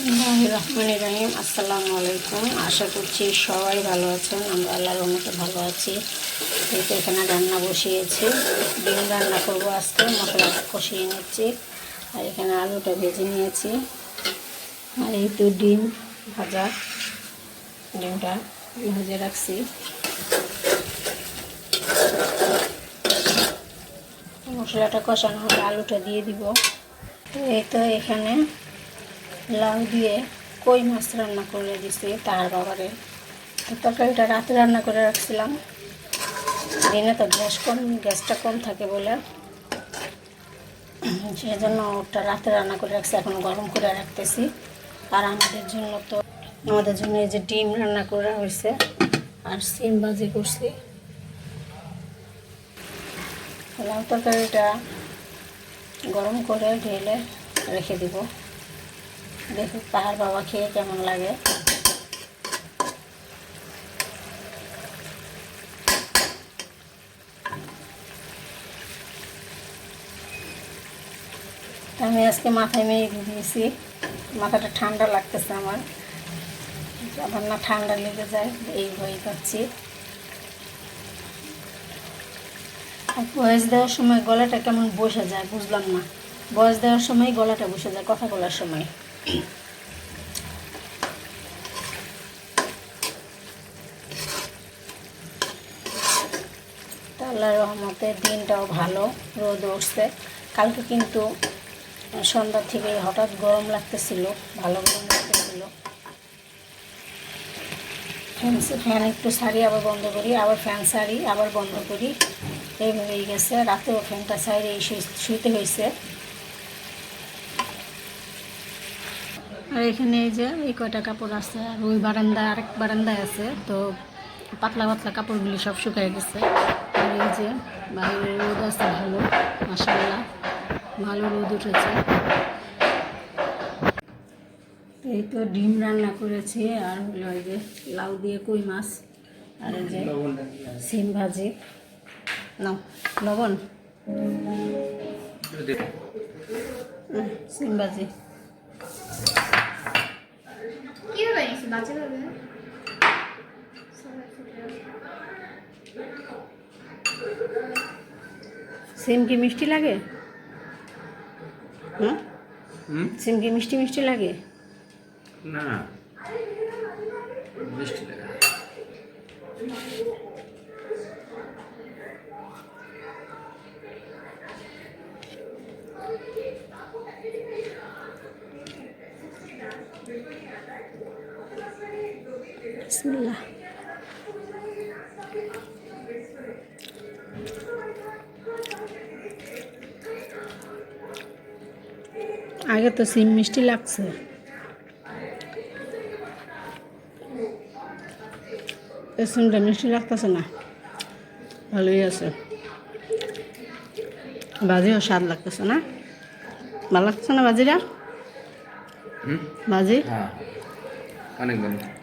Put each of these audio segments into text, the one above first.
রহমান রহিম। আসসালামু আলাইকুম। আশা করছি সবাই ভালো আছেন। আমরা আল্লাহর রহমতে ভালো আছি। এই তো এখানে রান্না বসিয়েছি। ডিম রান্না করব আজকে। মশলাটা কষিয়ে নিচ্ছি। আর এখানে আলুটা ভেজে নিয়েছি। আর এই তো ডিম ভাজা। ডিমটা ভেজে রাখছি। মশলাটা কষানো হলে আলুটা দিয়ে দিব। তো এই তো এখানে লাউ দিয়ে কই মাছ রান্না করে দিছি তার বাবারে। তরকারিটা রাতে রান্না করে রাখছিলাম। দিনে তো গ্যাস কম, গ্যাসটা কম থাকে বলে। সেই জন্য ওটা রাতে রান্না করে রাখছি, এখন গরম করে রাখতেছি। আর আমাদের জন্য তো, আমাদের জন্য এই যে ডিম রান্না করা হয়েছে, আর সিম বাজি করছি। লাউ তরকারিটা গরম করে ঢেলে রেখে দিব। দেখি তাহার বাবা খেয়ে কেমন লাগে। আমি আজকে মাথায় মেয়ে দিয়েছি, মাথাটা ঠান্ডা লাগতেছে আমার। আবার না ঠান্ডা লেগে যায়, এই ভয় পাচ্ছি বয়স দেওয়ার সময় গলাটা কেমন বসে যায় বুঝলাম না। বয়স দেওয়ার সময় গলাটা বসে যায় কথা বলার সময়। তো আল্লাহর রহমতে দিনটাও ভালো, রোদ উঠছে। কালকে কিন্তু সন্ধ্যা থেকে হঠাৎ গরম লাগতেছিল, ভালো গরম লাগতেছিল। ফ্যান ফ্যান একটু সারি, আবার বন্ধ করি, আবার ফ্যান সারি, আবার বন্ধ করি। এইভাবেই গেছে, রাতেও ফ্যানটা এই শুইতে হয়েছে। আর এখানে এই যে এই কয়টা কাপড় আছে আর ওই বারান্দা আরেক বারান্দায় আছে তো পাতলা পাতলা কাপড়গুলি সব শুকায় গেছে। আর এই যে বাইরে রোদ আছে ভালো মাসাল্লাহ ভালো রোদ উঠেছে। এই তো ডিম রান্না করেছি আর হলো এই যে লাউ দিয়ে কই মাছ আর এই যে সিম ভাজি। নাও লবণ? সিম ভাজি। কীভাবে নিয়েছি বাচ্চা ভাবে সিম কি মিষ্টি লাগে? হুম হুম? সিম কি মিষ্টি মিষ্টি লাগে? না। মিষ্টি লাগে। বিসমিল্লাহ। আগে তো সিম মিষ্টি লাগছে। এই সিমটা মিষ্টি লাগতেছে না। ভালোই আছে। বাজিও স্বাদ লাগতেছে না। ভালো লাগতেছে না হুম? বাজি? হ্যাঁ। অনেক ভালো।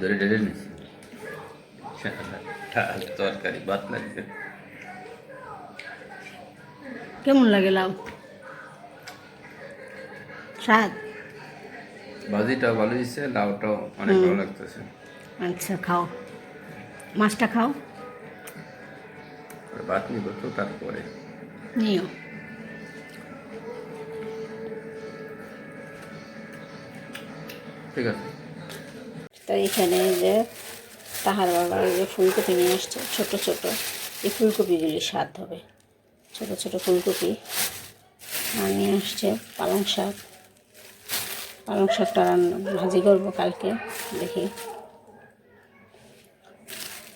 ধরে ডেড়ে নিছি ডাল তরকারি ভাত লাগবে। কেমন লাগে লাউ? স্বাদ? ভাজিটাও ভালো দিচ্ছে লাউটাও অনেক ভালো লাগতেছে। আচ্ছা খাও। মাছটা খাও? ভাত নিব তো তারপরে। নিও। ঠিক আছে। তো এখানে যে তাহার বাবা যে ফুলকপি নিয়ে আসছে, ছোট ছোট। এই ফুলকপিগুলি স্বাদ হবে। ছোট ছোট ফুলকপি। আর নিয়ে আসছে পালং শাক। পালং শাকটা রান্না ভাজি করব কালকে, দেখি।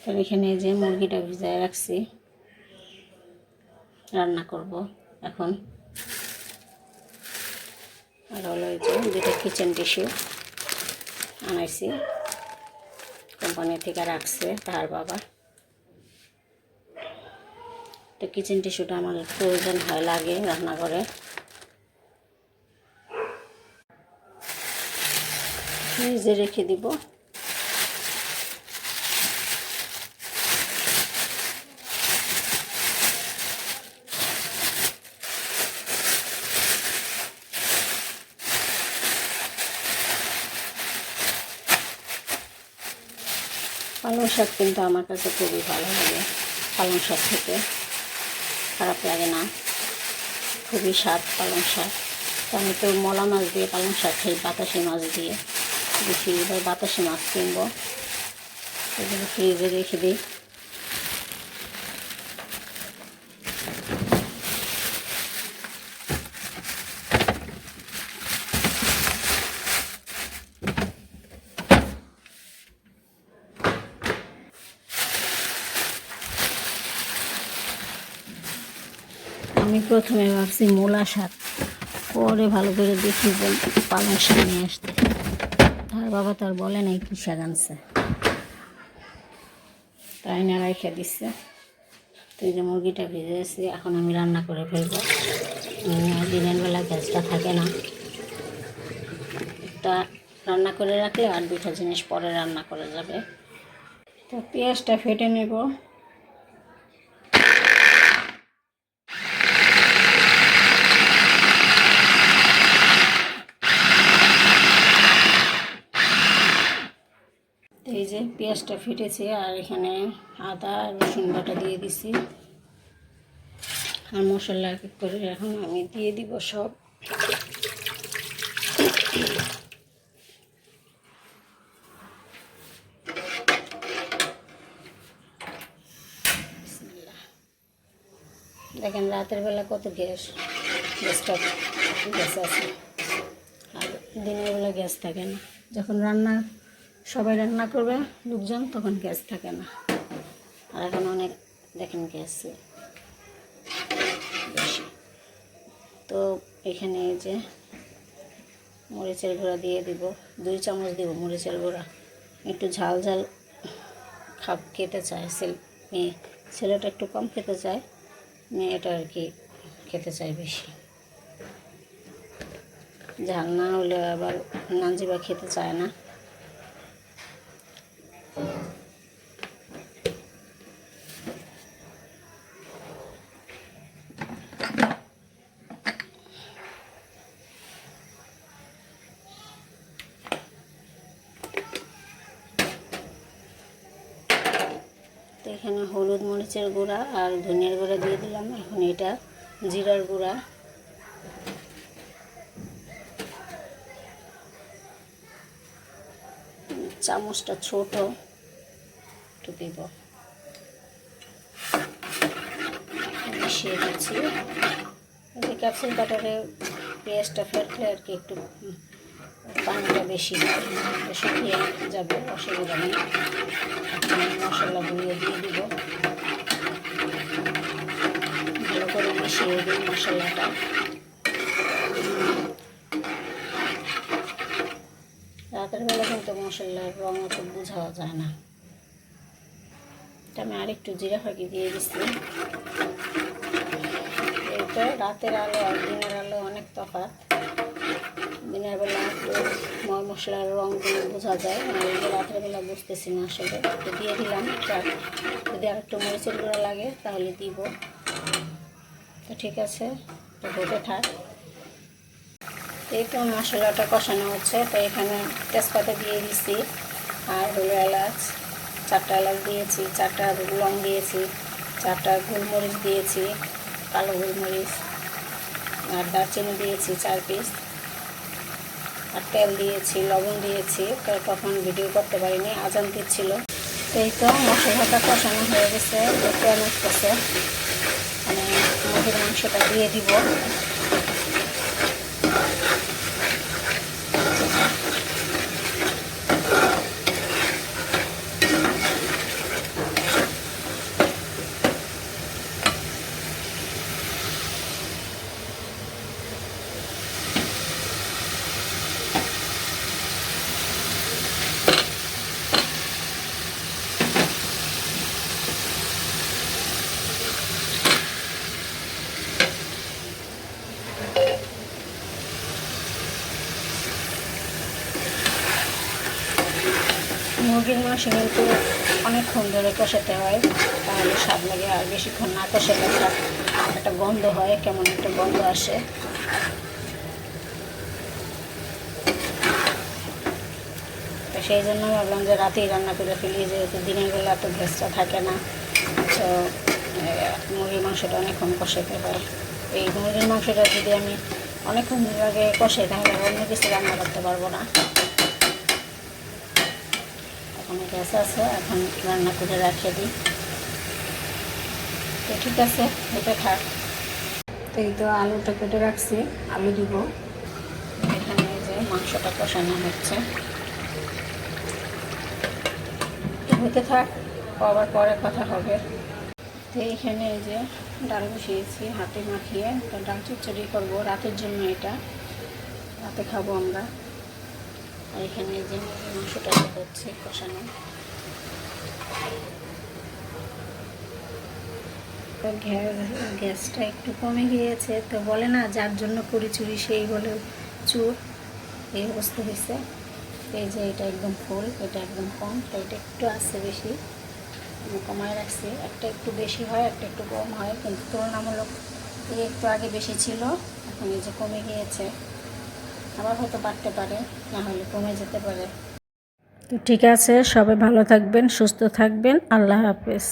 তো এখানে যে মুরগিটা ভিজায় রাখছি। রান্না করব এখন। আর হলো এই যে যেটা কিচেন টিস্যু আনাইছি। কোম্পানি থেকে রাখছে তার বাবা। তো কিচেন টিস্যুটা আমার প্রয়োজন হয় লাগে রান্নাঘরে। ফ্রিজে রেখে দিব। পালং শাক কিন্তু আমার কাছে খুবই ভালো লাগে। পালং শাক থেকে খারাপ লাগে না। খুবই স্বাদ পালং শাক। আমি তো মলা মাছ দিয়ে পালং শাক খাই, বাতাসি মাছ দিয়ে। বেশি এবার বাতাসি মাছ কিনবো, এগুলো ফ্রিজে রেখে দিই আমি প্রথমে ভাবছি মূলা শাক। পরে ভালো করে দেখি পালং শাক নিয়ে আসতে। তার বাবা তার বলে নাই কী শাক আনছে। তাই না রেখে দিচ্ছে তুই যে মুরগিটা ভেজেছি এখন আমি রান্না করে ফেলব। দিনের বেলা গ্যাসটা থাকে না। একটা রান্না করে রাখলে আর দুটো জিনিস পরে রান্না করা যাবে। তো পেঁয়াজটা ফেটে নেব তো যে পেঁয়াজটা ফেটেছে আর এখানে আদা, রসুন বাটা দিয়ে দিছি। আর মশলা এক করে এখন আমি দিয়ে দিব সব। দেখেন রাতের বেলা কত গ্যাস। গ্যাসটা গ্যাস আছে। আর দিনের বেলা গ্যাস থাকে না। যখন রান্না সবাই রান্না করবে, লোকজন তখন গ্যাস থাকে না। আর এখন অনেক, দেখেন গ্যাস তো এখানে এই যে মরিচের গুঁড়া দিয়ে দিব, দুই চামচ দিব মরিচের গুঁড়া। একটু ঝাল ঝাল খাপ খেতে চায় ছেলে, মেয়ে। ছেলেটা একটু কম খেতে চায় মেয়েটা আর কি খেতে চায় বেশি। ঝাল না হলে আবার নাঞ্জিবা খেতে চায় না। তো এখানে হলুদ মরিচের গুঁড়া আর ধনিয়ার গুঁড়া দিয়ে দিলাম। এখন এটা জিরার গুঁড়া। চামচটা ছোট, একটু দিব। মিশিয়ে দিচ্ছি। ক্যাপসুল বাটারে পেঁয়াজটা ফেটলে আর কি একটু পানিটা বেশি শুকিয়ে যাবে, অসুবিধা নেই। মশলা গুঁড়িয়ে দিয়ে দিব। ভালো করে মিশিয়ে দিই মশলাটা। রাতের বেলা কিন্তু মশলার রঙ অত বোঝা যায় না। আমি আরেকটু জিরা ফাঁকি দিয়ে দিচ্ছি এটা রাতের আলো আর দিনের আলো অনেক তফাৎ। দিনের বেলা একটু ময় মশলার রঙগুলো বোঝা যায়। আর এই যে রাতের বেলা বুঝতেছি না আসলে। তো দিয়ে দিলাম যাক যদি আর একটু মরিচের গুঁড়া লাগে, তাহলে দিব। তো ঠিক আছে, তো হতে থাক। এই তো মশলাটা কষানো হচ্ছে, তো এখানে তেজপাতা দিয়ে দিছি, আর হলো এলাচ। চারটা এলাচ দিয়েছি, চারটা লং দিয়েছি, চারটা গোলমরিচ দিয়েছি, কালো গোলমরিচ, আর দারচিনি দিয়েছি চার পিস। আর তেল দিয়েছি, লবণ দিয়েছি তো তখন ভিডিও করতে পারিনি, আজান দিচ্ছিল। এই তো মশলাটা কষানো হয়ে গেছে তেল উঠতেছে মানে মুরগির মাংসটা দিয়ে দিব। মুরগির মাংস কিন্তু অনেকক্ষণ ধরে কষাতে হয়, তাহলে স্বাদ লাগে আর বেশিক্ষণ না কষালে একটা গন্ধ হয়, কেমন একটা গন্ধ আসে। তো সেই জন্য ভাবলাম যে রাতেই রান্না করে ফেলি, যেহেতু দিনের বেলা তো গ্যাসটা থাকে না, তো মুরগির মাংসটা অনেকক্ষণ কষাতে হয় এই মুরগির মাংসটা যদি আমি অনেকক্ষণ আগে কষে তাহলে অন্য কিছু রান্না করতে পারব না। গ্যাস আছে, এখন রান্না করে রাখিয়ে দিই। তো ঠিক আছে, এটা থাক। তো এই তো আলুটা কেটে রাখছি, আলু দিব এখানে যে মাংসটা কষানো হচ্ছে। হতে থাক, আবার পরে কথা হবে। তো এইখানে এই যে ডাল বসিয়েছি, হাতে মাখিয়ে, তো ডাল চচ্চড়ি করব, রাতের জন্য এটা। রাতে খাব আমরা। এখানে যে মাংসটা হচ্ছে কষানো। গ্যাসটা একটু কমে গিয়েছে, তো বলে না যার জন্য করি চুরি সেই হলে চুর। এই অবস্থা হয়েছে। এই যে এটা একদম ফুল, এটা একদম কম, তো এটা একটু আসছে বেশি। কমায় রাখছি। একটা একটু বেশি হয়, একটা একটু কম হয়, কিন্তু তুলনামূলক এই একটু আগে বেশি ছিল, এখন এই যে কমে গিয়েছে। আবার হয়তো বাড়তে পারে, না হলে কমে যেতে পারে। তো ঠিক আছে, সবাই ভালো থাকবেন, সুস্থ থাকবেন। আল্লাহ হাফেজ।